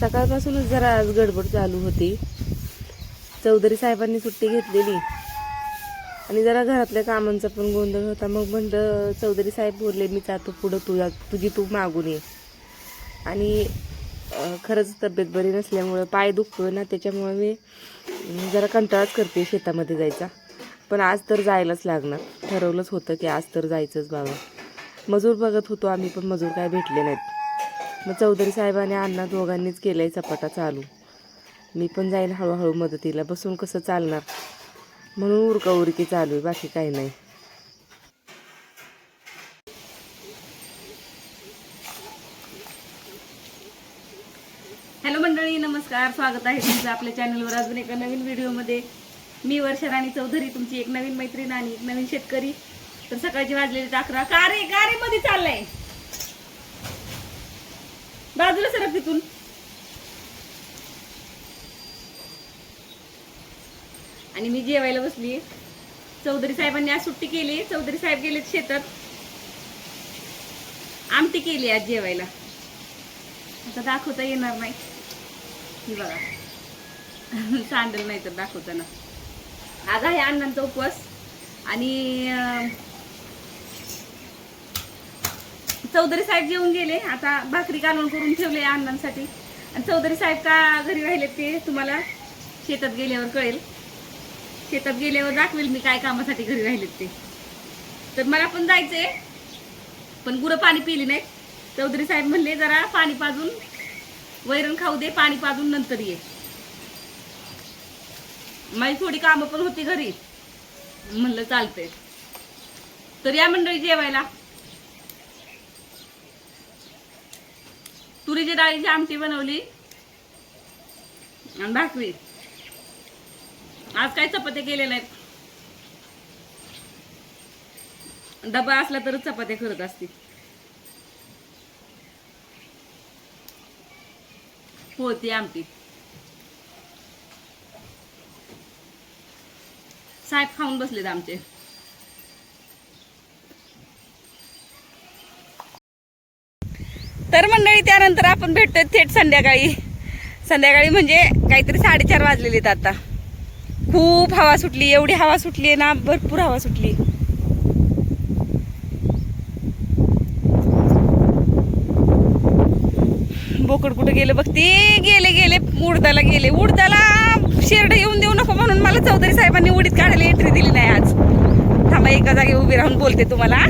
सकाळपासूनच जरा आज गडबड चालू होती. चौधरी साहेबांनी सुट्टी घेतलेली. आणि जरा घरातल्या कामांचा पण गोंधळ होता. मग म्हणलं चौधरी साहेब बोलले मी जातो पुढं. तुझा तुझी तू मागून ये. आणि खरंच तब्येत बरी नसल्यामुळं पाय दुखतो ना त्याच्यामुळे मी जरा कंटाळाच करते शेतामध्ये जायचा. पण आज तर जायलाच लागणार. ठरवलंच होतं की आज तर जायचंच बाबा. मजूर बघत होतो आम्ही पण मजूर काय भेटले नाहीत. मग चौधरी साहेबाने अण्णा दोघांनीच केलाय चपाटा चालू. मी पण जाईन हळूहळू मदतीला. बसून कसं चालणार? म्हणून उरका उरकी चालू आहे बाकी काही नाही. हॅलो मंडळी नमस्कार. स्वागत आहे तुमचं आपल्या चॅनलवर अजून एका नवीन व्हिडिओमध्ये. मी वर्षा राणी चौधरी तुमची एक नवीन मैत्रीण आणि एक नवीन शेतकरी. तर सकाळची वाजलेली अकरा. का रे? का रे? मध्ये चाललंय. बाजूला सरक तिथून. आणि मी जेवायला बसली. चौधरी साहेबांनी आज सुट्टी केली. चौधरी साहेब गेले शेतात. आमटी केली आज जेवायला. आता दाखवता येणार नाही. ही बघा. सांडल नाही तर दाखवताना. आज आहे अण्णांचा उपवास. आणि चौधरी साहेब जेवून गेले. आता भाकरी कालवण करून ठेवले अण्णांसाठी. आणि चौधरी साहेब का घरी राहिले ते तुम्हाला शेतात गेल्यावर कळेल. शेतात गेल्यावर दाखवेल मी काय कामासाठी घरी राहिलेत ते. तर मला पण जायचंय. पण गुरं पाणी पिली नाही चौधरी साहेब म्हणले जरा पाणी पाजून वैरण खाऊ दे पाणी पाजून नंतर ये. माझी थोडी कामं पण होती घरी. म्हणलं चालतंय. तर या मंडळी जेवायला. तुरीची डाळीची आमटी बनवली. आणि भाकरी. आज काय चपात्या केलेल्या आहेत? डबा असला तरच चपात्या करत असते. होती आमटी. साहेब खाऊन बसलेत आमचे. तर मंडळी त्यानंतर आपण भेटतोय थेट संध्याकाळी. संध्याकाळी म्हणजे काहीतरी साडेचार वाजलेले आहेत आता. खूप हवा सुटली एवढी हवा सुटली आहे ना भरपूर हवा सुटली. बोकड कुठं गेलं बघ ते गेले गेले उडदाला गेले. उडदाला शेरड येऊन देऊ नको म्हणून मला चौधरी साहेबांनी उडीत काढायला एंट्री दिली नाही आज. थांबा एका जागी उभी राहून बोलते तुम्हाला.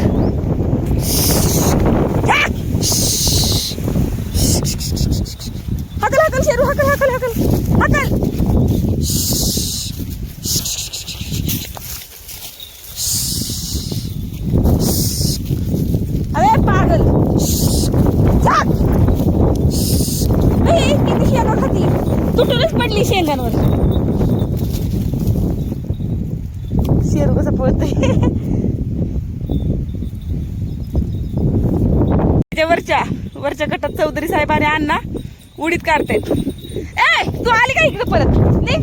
तुटूनच पडली शेंगांवर. शेरू कसं पळतय? वरच्या वरच्या गटात चौधरी साहेब आणि अण्णा उडीत काढतायत. ए तू आली का इकडे परत? नाही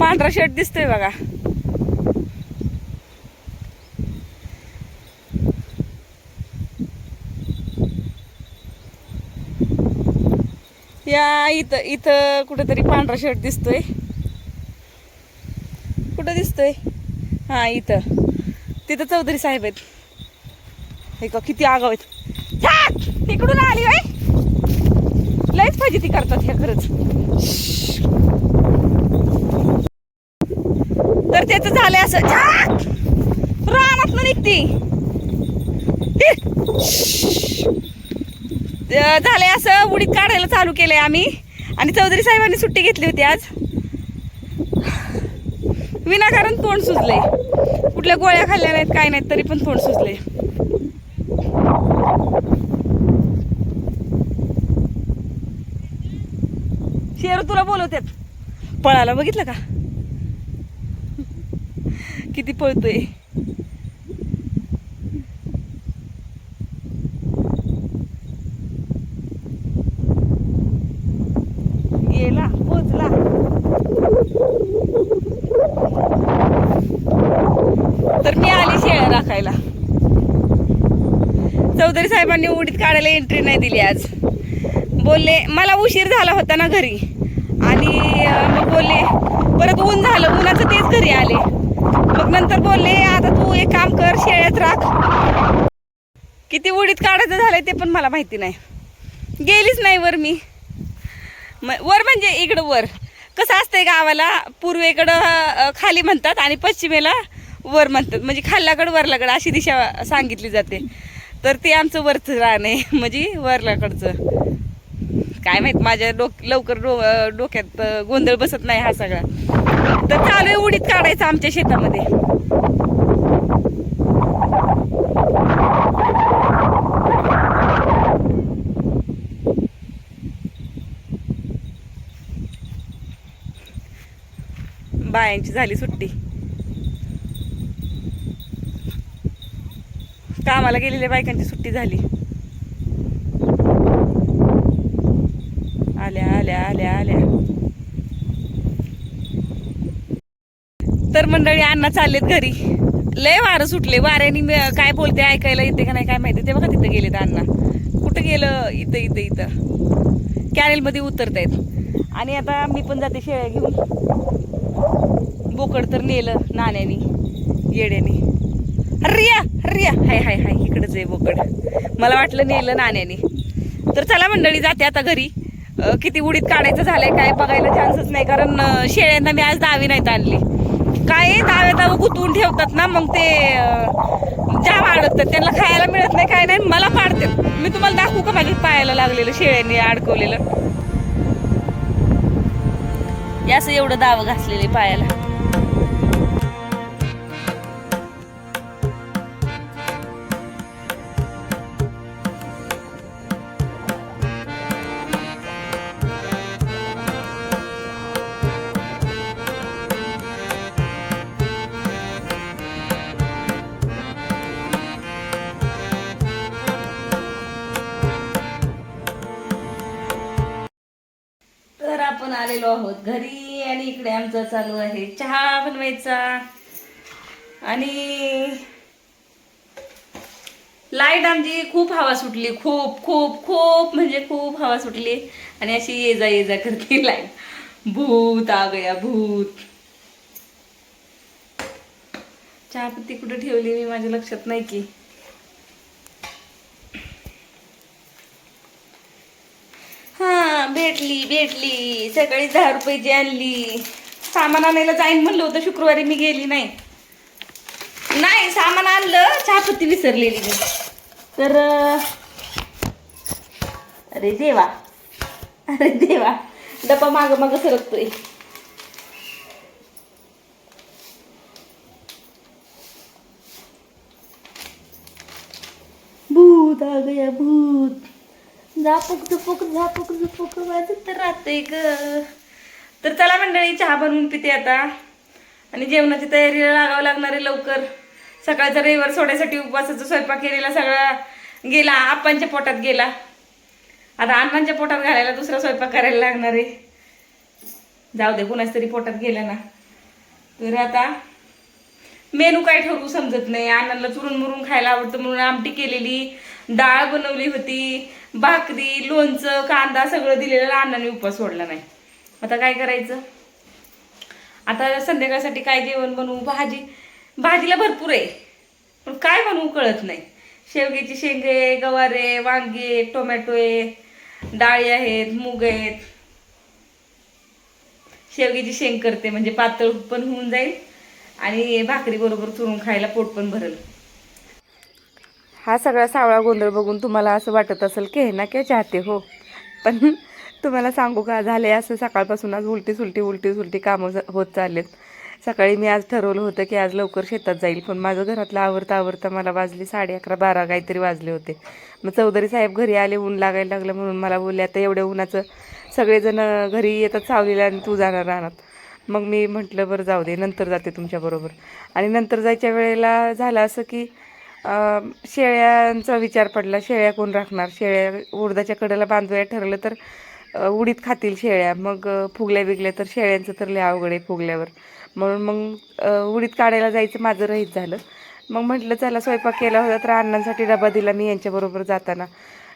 पांढरा शर्ट दिसतोय बघा. या इथं इथं कुठंतरी पांढरा शर्ट दिसतोय. कुठं दिसतोय? हा इथं. तिथं चौधरी साहेब आहेत. हे का किती आगाव आहेत. तिकडून आली बाई लयच पाहिजे ती करतात ह्या खरंच. तर त्याच झालंय असं छाक! रानात निघती. झालं आहे असं उडीत काढायला चालू केलं आहे आम्ही. आणि चौधरी साहेबांनी सुट्टी घेतली होती आज. विनाकारण तोंड सुजले कुठल्या गोळ्या खाल्ल्या नाहीत काय नाहीत तरी पण तोंड सुजले शेर तुला बोलवतात पळाला बघितलं का? किती पळतोय गेला पोचला तर मी आली शेळ्या राखायला चौधरी साहेबांनी उडीत काढायला एंट्री नाही दिली आज. बोलले मला उशीर झाला होता ना घरी. आणि मग बोलले परत ऊन झालं उन्हाचं तेच घरी आले. मग नंतर बोलले आता तू एक काम कर शेळ्यात राख. किती उडीत काढायचं झालंय ते पण मला माहिती नाही. गेलीच नाही वर मी. वर म्हणजे इकडं वर. कसं असतंय गावाला पूर्वेकडं खाली म्हणतात आणि पश्चिमेला वर म्हणतात. म्हणजे खाल्ल्याकडं वरलाकडं अशी दिशा सांगितली जाते. तर ते आमचं वरचं रान आहे म्हणजे वरलाकडचं काय माहीत माझ्या डोक लवकर डो डोक्यात गोंधळ बसत नाही हा सगळा. तर चालू आहे उडीत काढायचं आमच्या शेतामध्ये. बायांची झाली सुट्टी. कामाला गेलेल्या बायकांची सुट्टी झाली. आल्या आल्या आल्या आल्या. तर मंडळी अण्णा चाललेत घरी. लय वारं सुटले. वाऱ्यानी काय बोलते ऐकायला येते का नाही काय माहिती. ते बघा तिथं गेलेत अण्णा. कुठं गेलं? इथं इथं इथं. कॅनेलमध्ये उतरतायत. आणि आता मी पण जाते शेळ्या घेऊन. बोकड तर नेलं नाण्यानी येड्याने. रिया रिया. हाय हाय हाय. इकडंच आहे बोकड. मला वाटलं नेलं नाण्याने. तर चला मंडळी जाते आता घरी. किती उडीत काढायचं झालंय काय बघायला चान्सच नाही कारण शेळ्यांना मी आज दहावी नाहीत आणली. काय दाव्या दाव गुतवून ठेवतात ना मग ते ज्या जाम अडकतात त्यांना खायला मिळत नाही काय नाही मला पाडतात. मी तुम्हाला दाखवू का माझ्या पायाला लागलेलं शेळ्यांनी अडकवलेलं? हे असं एवढं दावं घासलेलं पायाला. आलेलो आहोत. घरी आणि इकडे आमचा चालू आहे. चहा बनवायचा. आणि लाइट आमची खूप हवा सुटली. खूप खूप खूप म्हणजे खूप हवा सुटली. आणि अशी ये जा ये जा करते लाइट. भूत आ गया भूत. चहापत्ती कुठं ठेवली मी माझ्या लक्षात नाही की हा भेटली भेटली. सकाळी दहा रुपयाची आणली. सामान आणायला जाईन म्हणलं होतं शुक्रवारी मी गेली नाही. नाही सामान आणलं चहापत्ती विसरलेली मी. तर अरे देवा. अरे देवा. डबा माग माग सरकतोय. भूत आ गया भूत. झापूक झुपूक झापूक झुपूक वाजत राहते ग. तर चला मंडळी चहा बनवून पिते आता. आणि जेवणाची तयारीला लागावं लागणार आहे लवकर. सकाळचा रविवार सोडायसाठी उपवासाचा स्वयंपाक केलेला सगळा गेला आप्पांच्या पोटात गेला. आता अण्णांच्या पोटात घालायला दुसरा स्वयंपाक करायला लागणार आहे. जाऊ दे कुणाच तरी पोटात गेला ना. तर आता मेनू काय ठरवू समजत नाही. अण्णांना चुरून मुरून खायला आवडतं म्हणून आमटी केलेली डाळ बनवली होती. भाकरी लोणचं कांदा सगळं दिलेलं अण्णाने उपवास सोडला नाही. आता काय करायचं? आता संध्याकाळसाठी काय जेवण बनवू? भाजी. भाजीला भरपूर आहे. पण काय बनवू कळत नाही. शेवग्याची शेंगे गवारे वांगे टोमॅटो आहे डाळी आहेत मूग आहेत. शेवग्याची शेंग करते म्हणजे पातळ पण होऊन जाईल आणि भाकरी बरोबर चुरून खायला पोट पण भरेल. हा सगळा सावळा गोंधळ बघून तुम्हाला असं वाटत असेल की हे ना क्या चाहते हो. पण तुम्हाला सांगू का झाले असं सकाळपासून आज उलटी सुलटी उलटी सुलटी कामं होत चाललेत. सकाळी मी आज ठरवलं होतं की आज लवकर शेतात जाईल पण माझं घरातलं आवरता आवरता मला वाजले साडे अकरा बारा काहीतरी वाजले होते. मग चौधरी साहेब घरी आले ऊन लागायला लागलं म्हणून मला बोलले आता एवढ्या उन्हाचं सगळेजण घरी येतात सावलीला आणि तू जाणार राहणार मग मी म्हटलं बरं जाऊ दे नंतर जाते तुमच्याबरोबर आणि नंतर जायच्या वेळेला झालं असं की शेळ्यांचा विचार पडला शेळ्या कोण राखणार? शेळ्या उडदाच्या कडेला बांधूया ठरलं तर उडीत खातील शेळ्या. मग फुगल्या बिगल्या तर शेळ्यांचं तर लय अवघड आहे फुगल्यावर. म्हणून मग उडीत काढायला जायचं माझं रहित झालं. मग म्हटलं चला स्वयंपाक केला होता तर अण्णांसाठी डबा दिला मी यांच्याबरोबर जाताना.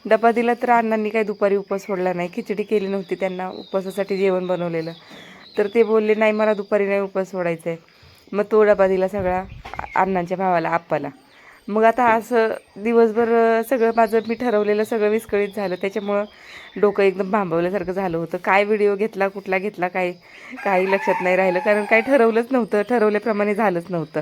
डबा दिला तर अण्णांनी काही दुपारी उपवास सोडला नाही. खिचडी केली नव्हती त्यांना उपवासासाठी जेवण बनवलेलं. तर ते बोलले नाही मला दुपारी नाही उपवास सोडायचा आहे मग तो डबा दिला सगळा अण्णांच्या भावाला आप्पाला. मग आता असं दिवसभर सगळं माझं मी ठरवलेलं सगळं विस्कळीत झालं. त्याच्यामुळं डोकं एकदम भांबवल्यासारखं झालं होतं. काय व्हिडिओ घेतला कुठला घेतला काय काही लक्षात नाही राहिलं. कारण काही ठरवलंच नव्हतं. ठरवल्याप्रमाणे झालंच नव्हतं.